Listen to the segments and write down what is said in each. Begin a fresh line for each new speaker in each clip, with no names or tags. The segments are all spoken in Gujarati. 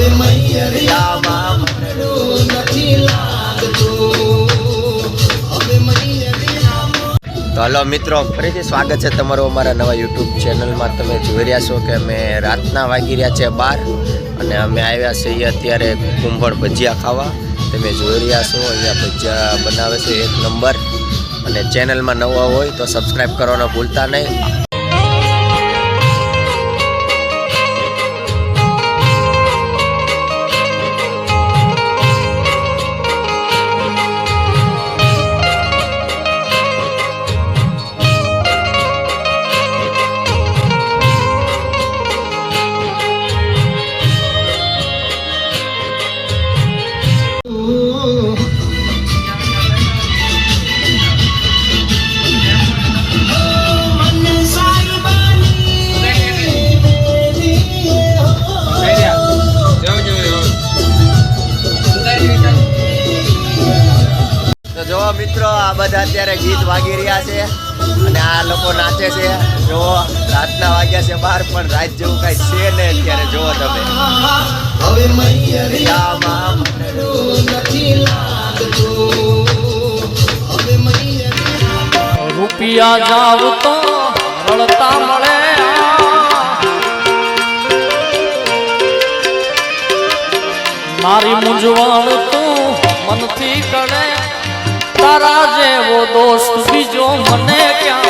હવે
હલો મિત્રો, ફરીથી સ્વાગત છે તમારું અમારા નવા યુટ્યુબ ચેનલમાં તમે જોઈ રહ્યા છો કે અમે રાતના વાગી રહ્યા છે બાર અને અમે આવ્યા છીએ અત્યારે કુંભળ ભજીયા ખાવા. તમે જોઈ રહ્યા છો, અહીંયા ભજીયા બનાવે છે એક નંબર. અને ચેનલમાં નવા હોય તો સબસ્ક્રાઈબ કરવાનો ભૂલતા નહીં. મિત્રો આ બધા અત્યારે ગીત વાગી રહ્યા છે અને આ લોકો નાચે છે. જો રાતના વાગ્યા છે બહાર પણ રાત જેવું કઈ છે ને અત્યારે જુઓ તમે.
હવે મૈયરિયામાં નથી લાગતું. હવે મૈયરિયામાં
રૂપિયા જાવ તો રળતા મળે મારી મૂંઝવણ તું મનથી કરે તારા જેવો દોસ્ત બીજો મને ક્યાં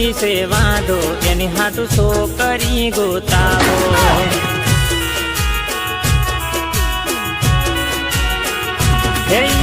વર્ષોથી સેવા દો એની હાટુ છોકરી ગોતાવો. ઈ